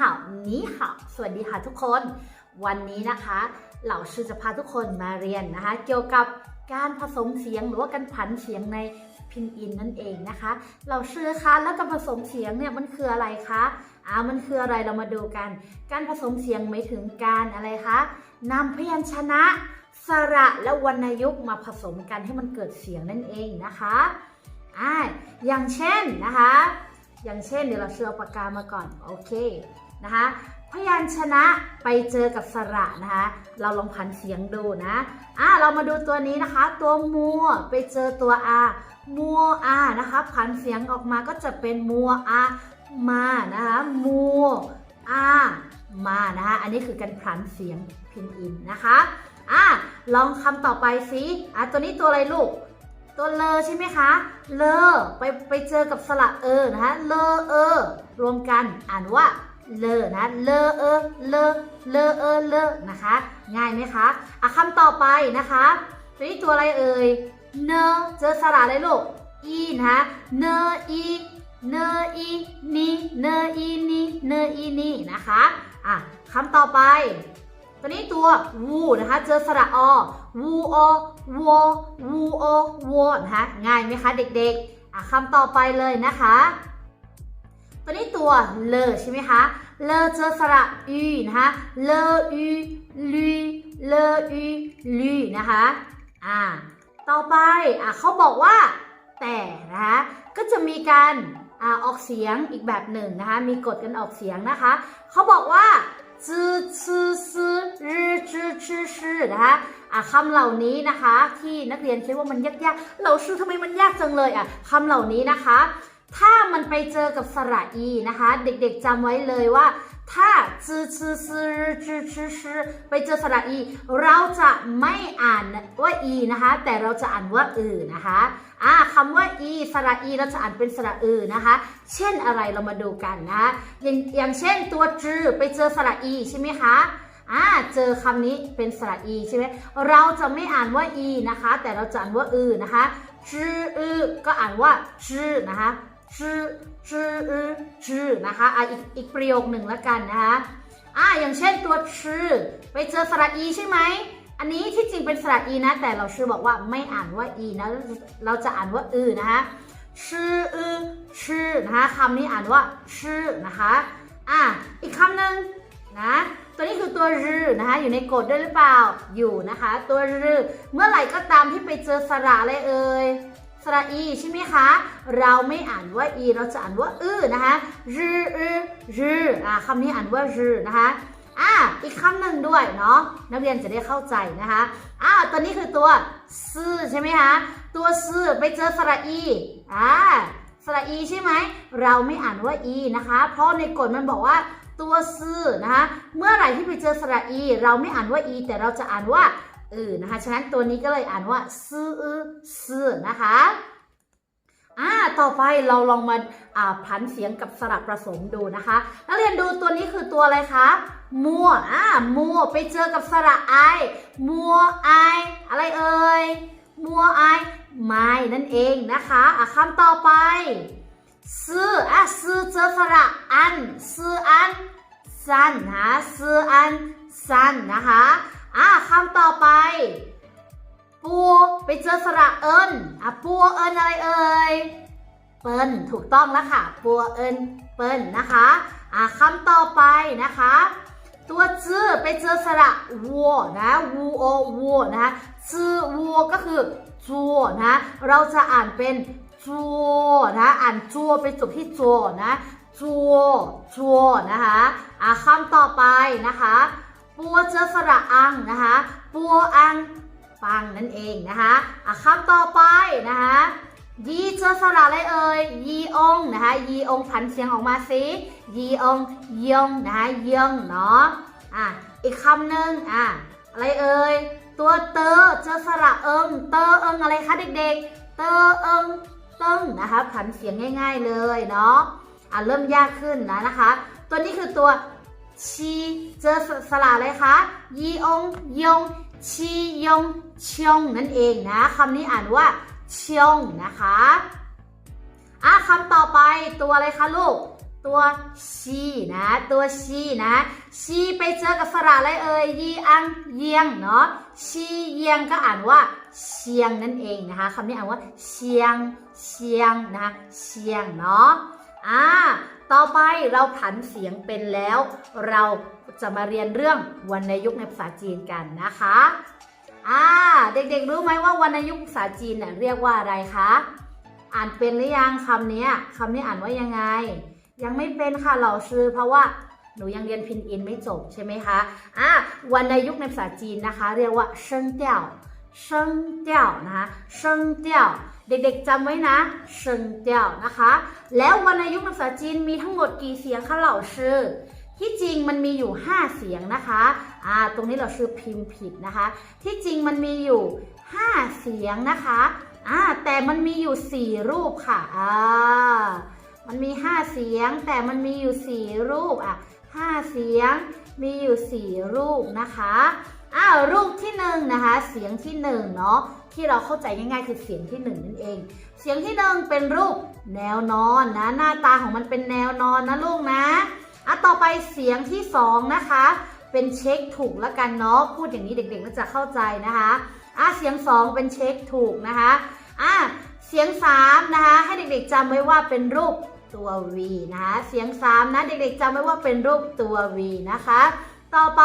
หานี้ค่ะ สวัสดีค่ะทุกคน วันนี้นะคะ เหล่าชื่อจะพาทุกคนมาเรียนนะคะ เกี่ยวกับการผสมเสียงหรือว่าการผันเสียงในพินอินนั่นเองนะคะเหล่าชื่อคะแล้วการผสมเสียงเนี่ยมันคืออะไรคะอ่ามันคืออะไรเรามาดูกัน การผสมเสียงหมายถึงการอะไรคะนำพยัญชนะ สระและวรรณยุกต์มาผสมกันให้มันเกิดเสียงนั่นเองนะคะอ่าอย่างเช่นนะคะ อย่างเช่นเดี๋ยวเราเชื่อปากกามาก่อน โอเค นะคะพยัญชนะไปเจอกับสระนะคะ เราลองผันเสียงดูนะอะเรามาดูตัวนี้นะคะ ตัวมัวไปเจอตัวอามัวอานะคะผันเสียงออกมาก็จะเป็นมัวอามานะคะมัวอามานะคะอันนี้คือการผันเสียงพินอินนะคะอะลองคำต่อไปสิอะตัวนี้ตัวอะไรลูก ตัวเลอใช่ไหมคะ เลอไปไปเจอกับสระเออนะคะเลอเออ รวมกันอ่านว่า เลอนะ เลอเออ เลอ เลอเออ เลอ นะคะ ง่ายไหมคะอะคำต่อไปนะคะตัวนี้ตัวอะไรเอ่ย เน เจอสระอะไรลูก อีนะคะเนอีเนอีนีเนอีนีเนอีนีนะคะอะคำต่อไป ตัวนี้ตัววูนะคะ เจอสระอวูอวอวูอวอนะคะ ง่ายไหมคะเด็กๆอะคำต่อไปเลยนะคะ ตัวนี้ตัวเลอใช่ไหมคะ เลอเจอสระอูนะคะ เลออูลูเลออูลูนะคะ อ่า ต่อไป อะเขาบอกว่า แต่นะคะ ก็จะมีการอ่าออกเสียงอีกแบบหนึ่งนะคะ มีกฎกันออกเสียงนะคะ เขาบอกว่าจื้อชือซือรือจื้อชื่อชื่อนะคะอะคำเหล่านี้นะคะ ที่นักเรียนคิดว่ามันยากๆเราชื่อทำไมมันยากจังเลยอะคำเหล่านี้นะคะ ถ้ามันไปเจอกับสระอีนะคะ เด็กๆจำไว้เลยว่า ถ้าจื้อชือซือรือจื้อชื่อชื่อไปเจอสระอี เราจะไม่อ่านว่าอีนะคะ แต่เราจะอ่านว่าอือนะคะอ่าคำว่าอีสระอีเราจะอ่านเป็นสระอือนะคะ เช่นอะไรเรามาดูกันนะอย่างอย่างเช่นตัวจือไปเจอสระอีใช่ไหมคะอ่าเจอคำนี้เป็นสระอีใช่ไหมเราจะไม่อ่านว่าอีนะคะ แต่เราจะอ่านว่าอือนะคะจืออือก็อ่านว่าจือนะคะ จือจืออือจือนะคะอะอีกอีกประโยคหนึ่งแล้วกันนะคะอ่าอย่างเช่นตัวชื่อไปเจอสระอีใช่ไหมอันนี้ที่จริงเป็นสระอีนะ แต่เราชื่อบอกว่าไม่อ่านว่าอีนะเราจะอ่านว่าอือนะคะชื่ออือชื่อนะคะคำนี้อ่านว่าชื่อนะคะอะอีกคำหนึ่งนะตัวนี้คือตัวรือนะคะอยู่ในกฎด้วยหรือเปล่าอยู่นะคะ ตัวรือเมื่อไหร่ก็ตามที่ไปเจอสระอะไรเอ่ย สระอีใช่ไหมคะ เราไม่อ่านว่าอีเราจะอ่านว่าอือนะคะรืออือรืออะคำนี้อ่านว่ารือนะคะอ่าอีกคำหนึ่งด้วยเนาะนักเรียนจะได้เข้าใจนะคะอ่าตัวนี้คือตัวซื่อใช่ไหมคะตัวซื่อไปเจอสระอีอ่าสระอีใช่ไหมเราไม่อ่านว่าอีนะคะ เพราะในกฎมันบอกว่าตัวซื่อนะคะ เมื่อไหร่ที่ไปเจอสระอี เราไม่อ่านว่าอี แต่เราจะอ่านว่า อือนะคะ ฉะนั้นตัวนี้ก็เลยอ่านว่าซื่อซื่อนะคะอ่าต่อไปเราลองมาอ่าผันเสียงกับสระผสมดูนะคะ นักเรียนดูตัวนี้คือตัวอะไรคะมัวอ่ามัวไปเจอกับสระไอมัวไออะไรเอ่ยมัวไอไม้นั่นเองนะคะอะคำต่อไปซื้ออะซื้อเจอสระอันซื้ออันสั้นนะซื้ออันสั้นนะคะ อะคำต่อไปปัวไปเจอสระเอิญอะปัวเอิญอะไรเอ่ยเปิ้ลถูกต้องแล้วค่ะ ปัวเอิญเปิ้ลนะคะอะคำต่อไปนะคะ ตัวจื้อไปเจอสระวัวนะวูโอวัวนะคะจื้อวัวก็คือจัวนะ เราจะอ่านเป็นจัวนะ อ่านจัวไปจบที่จัวนะจัวจัวนะคะอะคำต่อไปนะคะ ปัวเจอสระอังนะคะปัวอังปังนั่นเองนะคะอะคำต่อไปนะคะยีเจอสระอะไรเอ่ยยีองนะคะยีองผันเสียงออกมาสิยีองยงนะคะยงเนาะอะอีกคำหนึ่งอะอะไรเอ่ยตัวเตอเจอสระเอิงเตอเอิงอะไรคะเด็กๆ เตอเอิงตึงนะคะผันเสียงง่าย ๆเลยเนาะอะเริ่มยากขึ้นแล้วนะคะ ตัวนี้คือตัว ชีเจอสระอะไรคะยีองยงชียงชงนั่นเองนะคำนี้อ่านว่าชงนะคะอะคำต่อไปตัวอะไรคะลูก ตัวชีนะ ตัวชีนะ ชีไปเจอกับสระอะไรเอ่ยยีอังเยียงเนาะชีเยียงก็อ่านว่าเชียงนั่นเองนะคะคำนี้อ่านว่าเชียงเชียงนะคะเชียงเนาะอ่า ต่อไปเราผันเสียงเป็นแล้ว เราจะมาเรียนเรื่องวรรณยุกต์ในภาษาจีนกันนะคะอ่าเด็กๆรู้ไหมว่าวรรณยุกต์ภาษาจีนเน่ยเรียกว่าอะไรคะ อ่านเป็นหรือยังคำนี้คำนี้อ่านว่ายังไง ยังไม่เป็นค่ะเหล่าชื่อเพราะว่าหนูยังเรียนพินอินไม่จบใช่ไหมคะอะวรรณยุกต์ในภาษาจีนนะคะ เรียกว่าเชิงเตี้ยวเชิงเตี้ยวนะคะเชิงเตี้ยว เด็กๆจำไว้นะเชิงเตี้ยวนะคะ แล้ววรรณยุกต์ภาษาจีนมีทั้งหมดกี่เสียงคะเหล่าชื่อที่จริงมันมีอยู่ 5 เสียงนะคะ อ่า ตรงนี้เราชื่อพิมพ์ผิดนะคะ ที่จริงมันมีอยู่ 5 เสียงนะคะ อ่า แต่มันมีอยู่ 4 รูปค่ะ อ่า มันมี 5 เสียง แต่มันมีอยู่ 4 รูป อะ5เสียง มีอยู่ 4 รูปนะคะ อ้าวรูปที่1นนะคะ เสียงที่1เนาะที่เราเข้าใจง่ายๆ คือเสียงที่1นนั่นเอง เสียงที่1เป็นรูปแนวนอนนะ หน้าตาของมันเป็นแนวนอนนะลูกนะอะต่อไปเสียงที่2นะคะ เป็นเช็คถูกแล้วกันเนาะพูดอย่างนี้เด็กๆก็จะเข้าใจนะคะอะเสียง 2 เป็นเช็คถูกนะคะอะเสียง3นะคะให้เด็กๆจำไว้ว่าเป็นรูปตัว V นะคะเสียง3นะเด็กๆจำไว้ว่าเป็นรูปตัว V นะคะ ต่อไป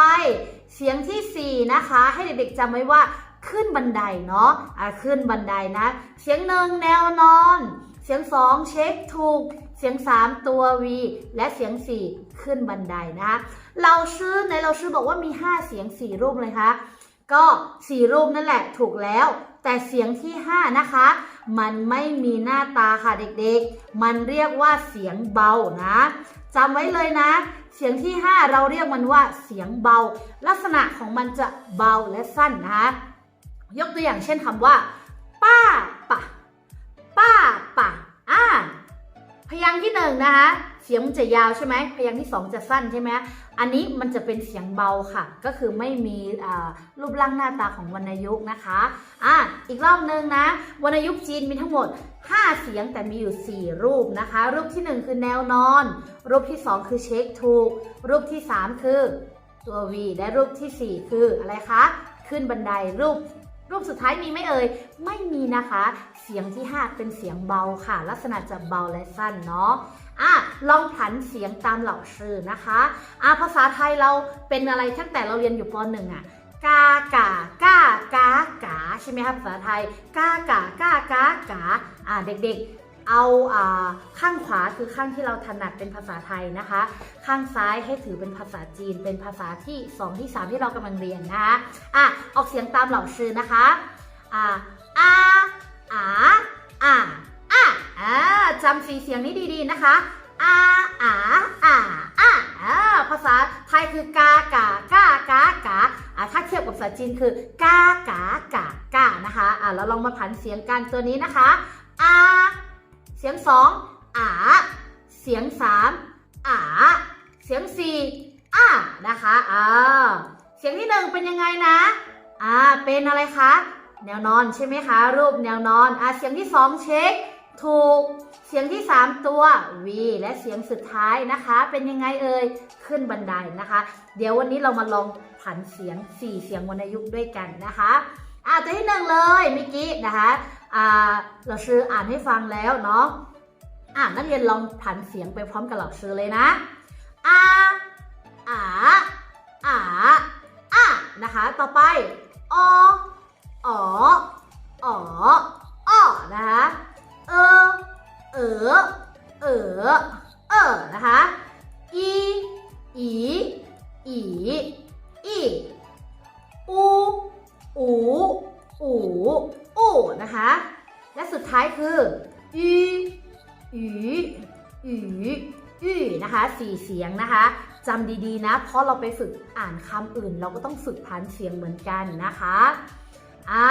เสียงทีสี่ 4 นะคะ ให้เด็กๆจำไว้ว่าขึ้นบันไดเนาะอะขึ้นบันไดนะ เสียงหนึ่งแนวนอน เสียง2เช็คถูก เสียง3ตัว V และเสียง4ขึ้นบันไดนะคะเราชื่อในเราชื่อบอกว่ามี5เสียง4รูปเลยคะก็4รูปนั่นแหละถูกแล้ว แต่เสียงที่5นะคะ มันไม่มีหน้าตาค่ะเด็กๆ มันเรียกว่าเสียงเบานะจำไว้เลยนะ เสียงที่ 5 เราเรียกมันว่าเสียงเบา ลักษณะของมันจะเบาและสั้นนะคะยกตัวอย่างเช่นคำว่า ป้าปะป้าปะอ่าพยางค์ที่หนึ่งนะคะ เสียงมันจะยาวใช่ไหมพยางค์ที่สองจะสั้นใช่ไหม อันนี้มันจะเป็นเสียงเบาค่ะ ก็คือไม่มีรูปร่างหน้าตาของวรรณยุกต์นะคะอะอีกรอบหนึ่งนะ วรรณยุกต์จีนมีทั้งหมด 5 เสียงแต่มีอยู่ 4 รูปนะคะ รูปที่ 1 คือแนวนอน รูปที่ 2 คือเช็คถูก รูปที่ 3 คือตัว V และรูปทีสี่4 คืออะไรคะ ขึ้นบันไดรูปรูปสุดท้ายมีไหมเอ่ย ไม่มีนะคะ เสียงที่ 5 เป็นเสียงเบาค่ะ ลักษณะจะเบาและสั้นเนาะ อะลองผันเสียงตามเหล่าชื่อนะคะอะภาษาไทยเราเป็นอะไรตั้งแต่เราเรียนอยู่ป .1 อะกากากากากาใช่ไหมคะภาษาไทยกากากากากาอ่าเด็กๆ เอาอ่าข้างขวาคือข้างที่เราถนัดเป็นภาษาไทยนะคะ ข้างซ้ายให้ถือเป็นภาษาจีน เป็นภาษาที่ 2 ที่ 3 ที่เรากำลังเรียนนะคะอะออกเสียงตามเหล่าชื่อนะคะอ่าอาอาอา อ่าจำสีเสียงนี้ดีๆนะคะอาอาอาอาภาษาไทยคือกากากากากาถ้าเทียบกับภาษาจีนคือกากากากานะคะอะเราลองมาผันเสียงกันตัวนี้นะคะอาเสียงสองอาเสียงสามอาเสียงสี่อานะคะอ่าเสียงที่หนึ่งเป็นยังไงนะอ่าเป็นอะไรคะแนวนอนใช่ไหมคะ รูปแนวนอนอะเสียงที่สองเช็ค ถูก เสียงที่ 3 ตัว V และเสียงสุดท้ายนะคะ เป็นยังไงเอ่ย ขึ้นบันไดนะคะ เดี๋ยววันนี้เรามาลองผันเสียง 4 เสียงวรรณยุกต์ด้วยกันนะคะอ่าตัวที่หนึ่งเลยเมื่อกี้นะคะอ่าเราชื่ออ่านให้ฟังแล้วเนาะอ่านักเรียนลองผันเสียงไปพร้อมกับเราชื่อเลยนะอาอาอาอานะคะ ต่อไป เสียงนะคะจำดีๆนะ เพราะเราไปฝึกอ่านคำอื่น เราก็ต้องฝึกพันเสียงเหมือนกันนะคะอ่า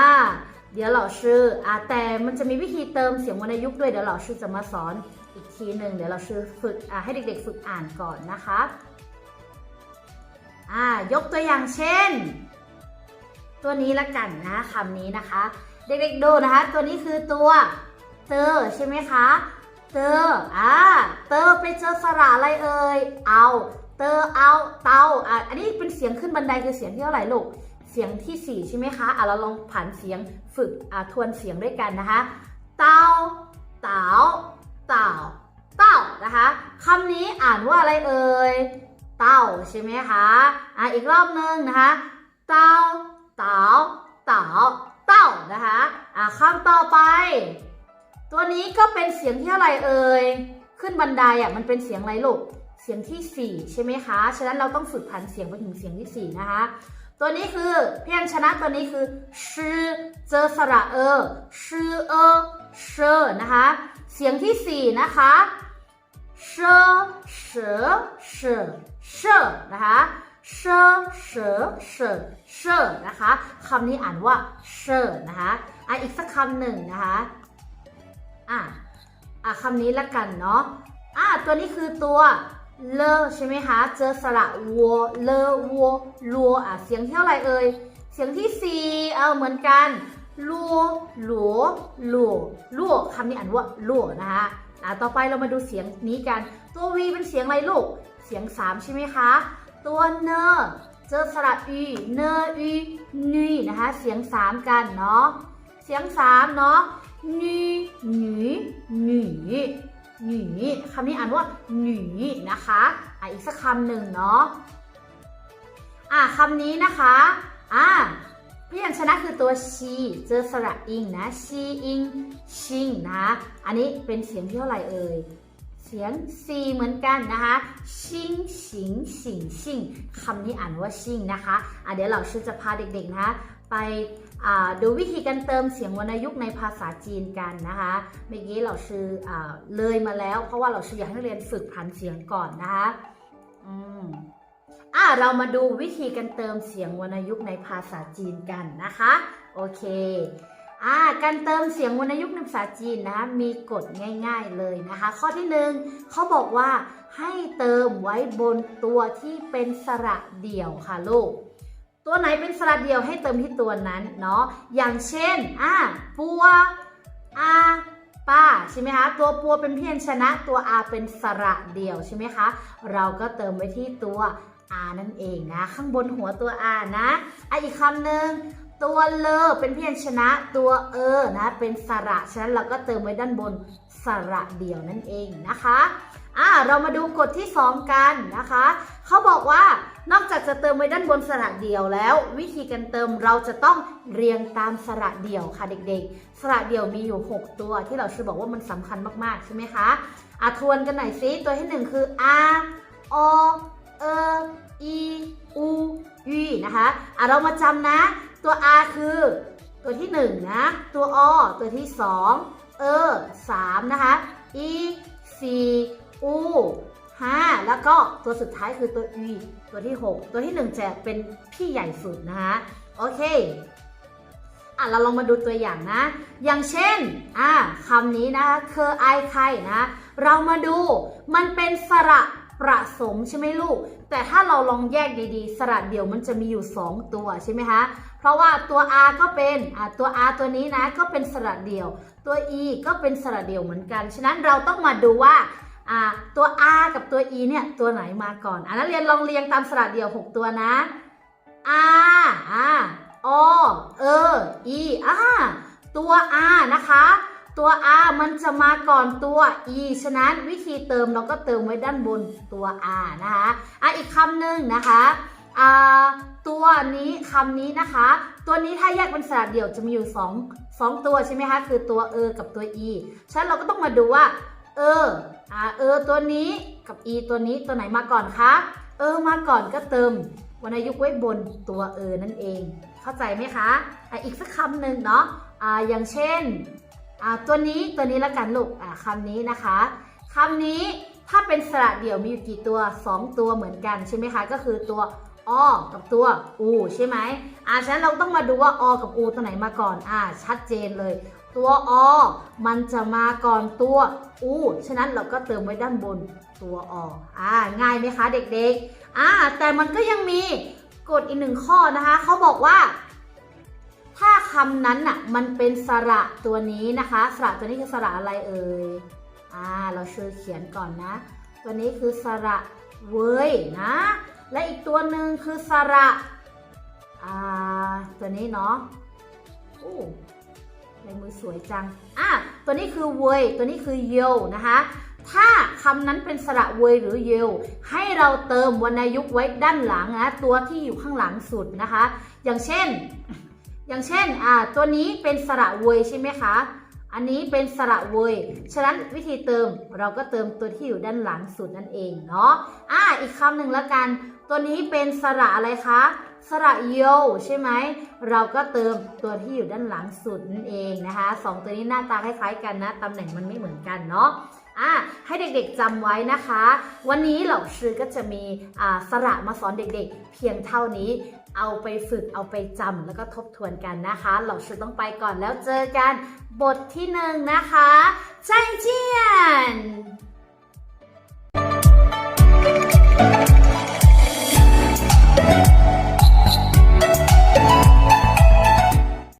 เดี๋ยวเราชื่ออ่าแต่มันจะมีวิธีเติมเสียงวรรณยุกต์ด้วยเดี๋ยวเราชื่อจะมาสอนอีกทีหนึ่งเดี๋ยวเราชื่อฝึกอ่าให้เด็กๆฝึกอ่านก่อนนะคะอ่ายกตัวอย่างเช่น ตัวนี้ละกันนะคำนี้นะคะ เด็กๆดูนะคะ ตัวนี้คือตัวเตอใช่ไหมคะ เตออ่าเตอไปเจอสระอะไรเอ่ย เอา เตอเอาเตาอะอันนี้เป็นเสียงขึ้นบันไดคือเสียงที่เท่าไหร่ลูก เสียงที่สี่ใช่ไหมคะอะเราลองผ่านเสียงฝึกอะทวนเสียงด้วยกันนะคะ เตาเตาเตาเต่านะคะคำนี้อ่านว่าอะไรเอ่ย เต่าใช่ไหมคะอะอีกรอบนึงนะคะ เต่าเตาเตาเต่านะคะอะคำต่อไป ตัวนี้ก็เป็นเสียงที่อะไรเอ่ย ขึ้นบันไดอะมันเป็นเสียงอะไรลูก เสียงที่สี่ใช่ไหมคะ ฉะนั้นเราต้องฝึกผันเสียงไปถึงเสียงที่สี่นะคะ ตัวนี้คือเพียงชนะตัวนี้คือชื่อเจอสระเออชื่อเออเชอนะคะ เสียงที่สี่นะคะเชอเชอเชอเชอนะคะเชอเชอเชอเชอนะคะคำนี้อ่านว่าเชอนะคะอะอีกสักคำหนึ่งนะคะ อะอะคำนี้ละกันเนาะอะตัวนี้คือตัวเลใช่ไหมคะ เจอสระวัวเลวัวลัวอะเสียงเท่าไรเอ่ย เสียงที่สี่เออเหมือนกันลัวหลัวลัวลัวคำนี้อ่านว่าลัวนะคะอะต่อไปเรามาดูเสียงนี้กัน ตัว V เป็นเสียงอะไรลูก เสียงสามใช่ไหมคะ ตัวเนอเจอสระอีเนออีนีนะคะ เสียงสามกันเนาะ เสียงสามเนาะ นีหนีหนีหนีคำนี้อ่านว่าหนีนะคะอะอีกสักคำหนึ่งเนาะอะคำนี้นะคะอะพยัญชนะคือตัวชีเจอสระอิงนะชีอิงชิงนะอันนี้เป็นเสียงที่เท่าไหร่เอ่ยเสียง C เหมือนกันนะคะชิงชิงชิงชิงคำนี้อ่านว่าชิงนะคะอะเดี๋ยวเราชื่อจะพาเด็กๆนะคะไป ดูวิธีการเติมเสียงวรรณยุกต์ในภาษาจีนกันนะคะเมื่อกี้เราชื่ออเลยมาแล้ว เพราะว่าเราชื่ออยากให้นักเรียนฝึกผันเสียงก่อนนะคะอืมอะเรามาดูวิธีการเติมเสียงวรรณยุกต์ในภาษาจีนกันนะคะ โอเคอ่าการเติมเสียงวรรณยุกต์ในภาษาจีนนะคะมีกฎง่าย ๆเลยนะคะ ข้อที่หนึ่งเขาบอกว่าให้เติมไว้บนตัวที่เป็นสระเดี่ยวค่ะลูก ตัวไหนเป็นสระเดียวให้เติมที่ตัวนั้นเนาะอย่างเช่นอ่าปัวอาป้าใช่ไหมคะตัวปัวเป็นเพียัญชนะตัวอาเป็นสระเดียวใช่ไหมคะเราก็เติมไว้ที่ตัวอานั่นเองนะข้างบนหัวตัวอานะอะอีกคำหนึ่งตัวเลอเป็นเพียัญชนะตัวเออนะเป็นสระฉะนั้นเราก็เติมไว้ด้านบนสระเดียวนั่นเองนะคะ อะเรามาดูกฎที่ 2 กันนะคะเขาบอกว่านอกจากจะเติมไว้ด้านบนสระเดี่ยวแล้ว วิธีการเติมเราจะต้องเรียงตามสระเดี่ยวค่ะเด็กๆ สระเดี่ยวมีอยู่ 6 ตัวที่เราชื่อบอกว่ามันสำคัญมากๆ ใช่ไหมคะอะทวนกันหน่อยซิตัวที่หนึ่งคือ a o เออีอูอีนะคะอะเรามาจำนะ ตัว R คือตัวที่ 1 นะ ตัว O ตัวที่ 2 เออ3นะคะ E 4 U 5แล้วก็ตัวสุดท้ายคือตัว E ตัวที่ 6 ตัวที่ 1 จะเป็นพี่ใหญ่สุดนะคะโอเคอะเราลองมาดูตัวอย่างนะ อย่างเช่นอะคำนี้นะคะเคอไอไข่นะเรามาดูมันเป็นสระประสมใช่ไหมลูก แต่ถ้าเราลองแยกดีๆ สระเดี่ยวมันจะมีอยู่ 2 ตัวใช่ไหมคะ เพราะว่าตัว R ก็เป็นอะตัว R ตัวนี้นะก็เป็นสระเดี่ยว ตัว E ก็เป็นสระเดี่ยวเหมือนกัน ฉะนั้นเราต้องมาดูว่า ตัว R กับตัว E เนี่ยตัวไหนมาก่อนอะนักเรียนลองเรียงตามสระเดี่ยว 6 ตัวนะ R อ่า O เออ E อ่าตัว R นะคะ ตัว R มันจะมาก่อนตัว E ฉะนั้นวิธีเติมเราก็เติมไว้ด้านบนตัว R นะคะอะอีกคำหนึ่งนะคะอ่าตัวนี้คำนี้นะคะ ตัวนี้ถ้าแยกเป็นสระเดี่ยวจะมีอยู่ 2 2 ตัวใช่ไหมคะ คือตัว เออ กับตัว e ฉะนั้นเราก็ต้องมาดูว่า เออ อ่าเออตัวนี้กับ e ตัวนี้ตัวไหนมาก่อนคะเออมาก่อนก็เติมวรรณยุกต์ไว้บนตัวเออนั่นเอง เข้าใจไหมคะอะอีกสักคำหนึ่งเนาะอ่าอย่างเช่นอ่าตัวนี้ตัวนี้ละกันลูกอ่าคำนี้นะคะคำนี้ถ้าเป็นสระเดี่ยวมีอยู่กี่ตัว 2 ตัวเหมือนกันใช่ไหมคะ ก็คือตัวอกับตัวอูใช่ไหมอ่าฉะนั้นเราต้องมาดูว่าอกับอูตัวไหนมาก่อนอ่าชัดเจนเลย ตัวอ มันจะมาก่อนตัวอูฉะนั้นเราก็เติมไว้ด้านบนตัวออ่าง่ายไหมคะเด็กๆอ่าแต่มันก็ยังมีกฎอีกหนึ่งข้อนะคะเขาบอกว่า ถ้าคำนั้นน่ะมันเป็นสระตัวนี้นะคะสระตัวนี้คือสระอะไรเอ่ยอ่าเราช่วยเขียนก่อนนะ ตัวนี้คือสระเว้ยนะ และอีกตัวหนึ่งคือสระอ่าตัวนี้เนาะโอ้ ลายมือสวยจัง อะ ตัวนี้คือเวยตัวนี้คือเยวนะคะ ถ้าคำนั้นเป็นสระเวยหรือเยวให้เราเติมวรรณยุกต์ไว้ด้านหลังนะ ตัวที่อยู่ข้างหลังสุดนะคะ อย่างเช่น อย่างเช่น อ่า ตัวนี้เป็นสระเวยใช่ไหมคะ อันนี้เป็นสระเวย ฉะนั้นวิธีเติมเราก็เติมตัวที่อยู่ด้านหลังสุดนั่นเองเนาะ อ่า อีกคำหนึ่งแล้วกัน ตัวนี้เป็นสระอะไรคะ สระโยใช่ไหม เราก็เติมตัวที่อยู่ด้านหลังสุดนั่นเองนะคะสองตัวนี้หน้าตาคล้ายๆกันนะตำแหน่งมันไม่เหมือนกันเนาะอะให้เด็กๆจำไว้นะคะ วันนี้เหล่าชื่อก็จะมีอ่าสระมาสอนเด็กๆ เพียงเท่านี้เอาไปฝึกเอาไปจำแล้วก็ทบทวนกันนะคะ เหล่าชื่อต้องไปก่อนแล้วเจอกันบทที่หนึ่งนะคะ再